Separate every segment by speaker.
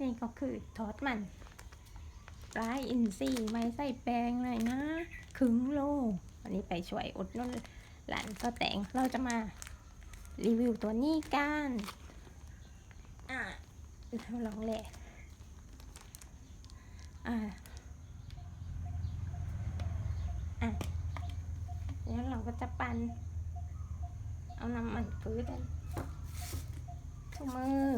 Speaker 1: นี่ก็คือทอดมันปลาอินทรีไม่ใส่แป้งเลยนะครึ่งโลวันนี้ไปช่วยอดนุนหลานก็แต่งเราจะมารีวิวตัวนี้กันอะเราลองแหละอะอะแล้วเราก็จะปั่นเอาน้ำมันพืชกันถุงมือ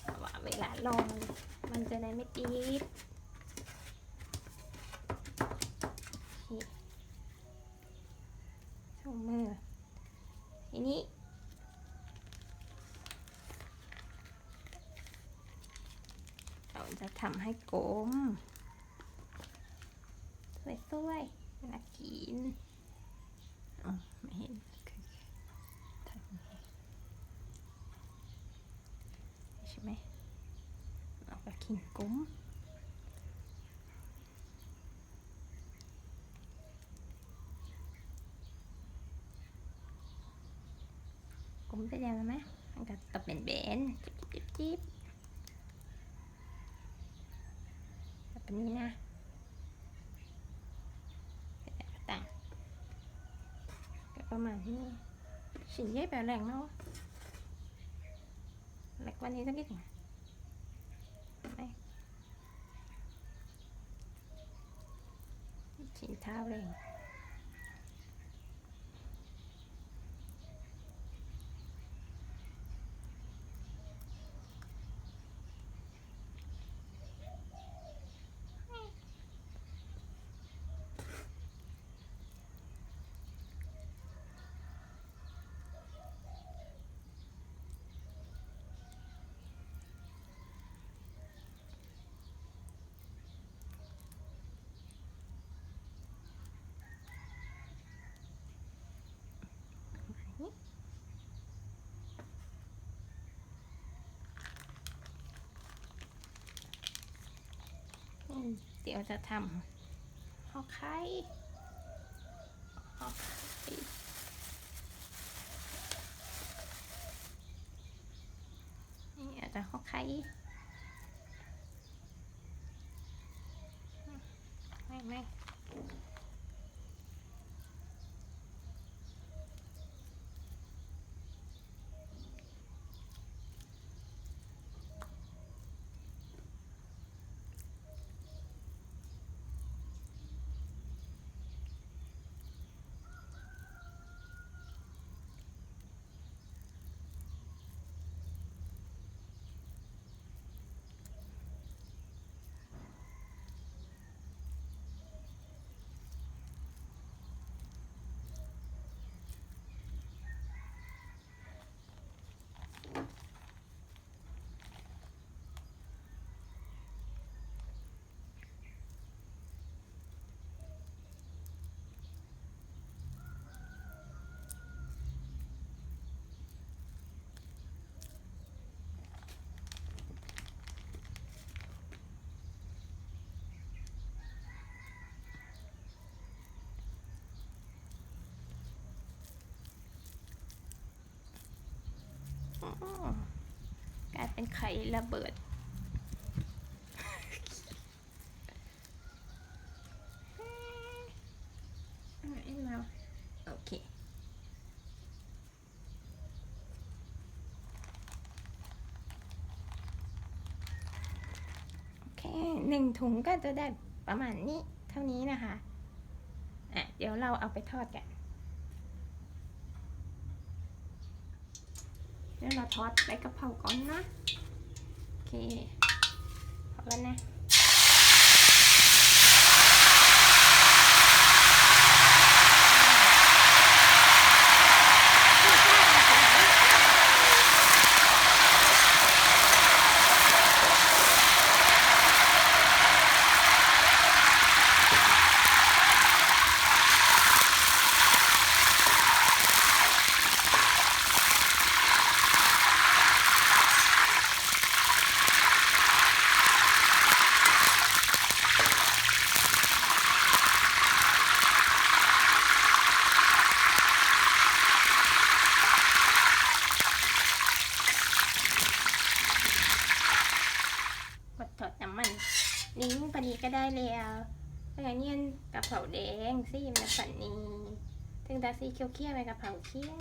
Speaker 1: เพราะว่าเวลาลงมันจะได้ไม่ติดนี่ถุงมือทีนี้เราจะทำให้กลมสวยๆ น่ากินอ๋อไม่เห็นโอเคทำยังไงใช่ไหมเราก็กินกุ้งกุ้งจะยังไหมมันก็ตะเป็นเบนจิบจิบจิบแบบนี้นะ ต่างก็ ประมาณนี้ชิ้นใหญ่แบบแรงเนาะแหลกวันนี้สักนิดหนึ่งไหมชิ้นเท้าเลยอืม เดี๋ยวจะทำห่อไข่หอไข่นี่อาจจะห่อไข่ กลายเป็นไข่ระเบิดโอเคโอเคหนึ่งถุงก็จะได้ประมาณนี้เท่านี้นะคะ อะ เดี๋ยวเราเอาไปทอดกัน เดี๋ยวเราทอดใบกะเพราก่อนนะ โอเคพอแล้วนะ งซีมนสันนีถึงตาสีเขียวเขี้ยวไปกะเพราเขี้ยว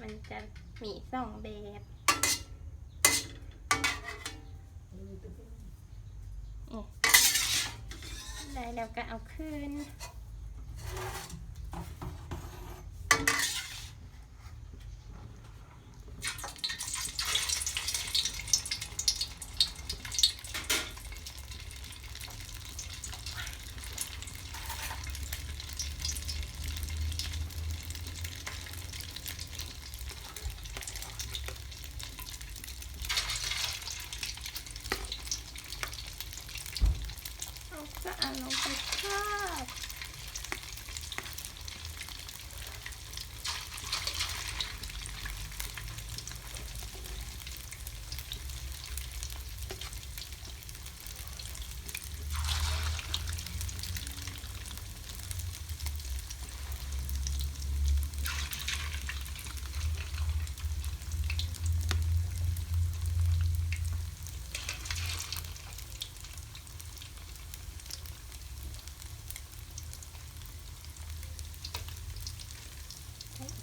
Speaker 1: มันจะมีสองแบบได้แล้วก็เอาขึ้น เราก็เอาลงไปทอด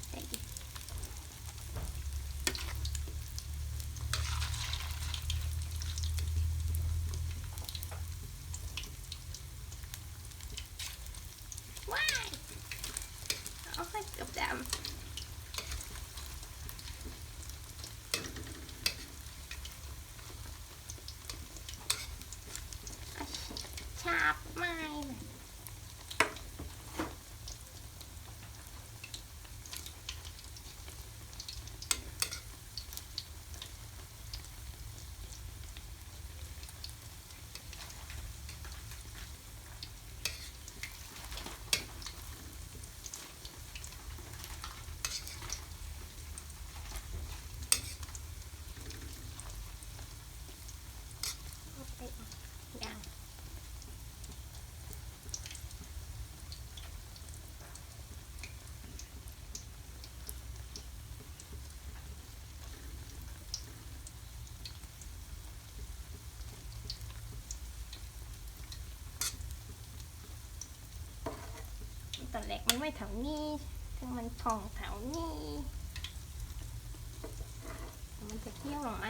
Speaker 1: ใส่อีกว้ายเอาไปเกือบดำอะ ชาบไม่เลย โอเคยัง ตอนแรกมันไม่แถวนี้ถึงมันพองแถวนี้ มันจะเที่ยวหรอไหม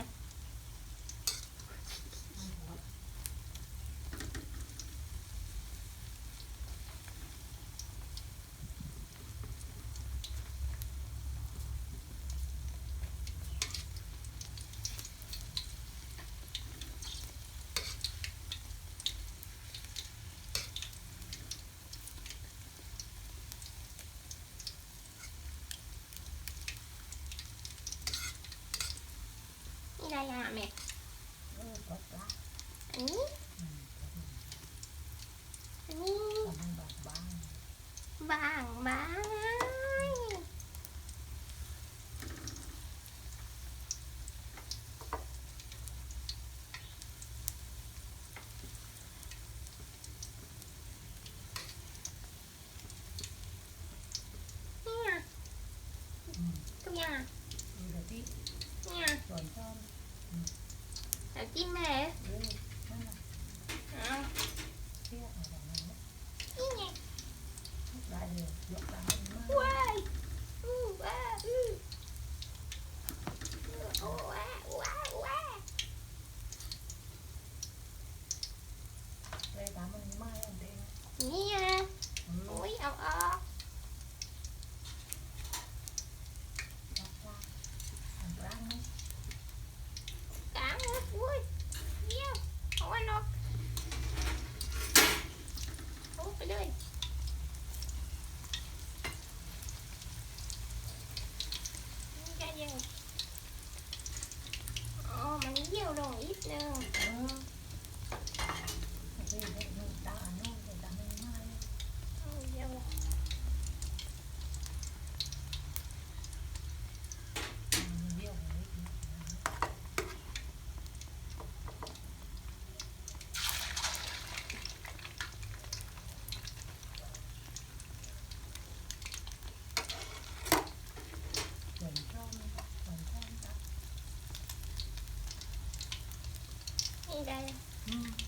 Speaker 1: นี่ได้ยังอะแม่อันนี้ อันนี้ บางบ้าง 嗯。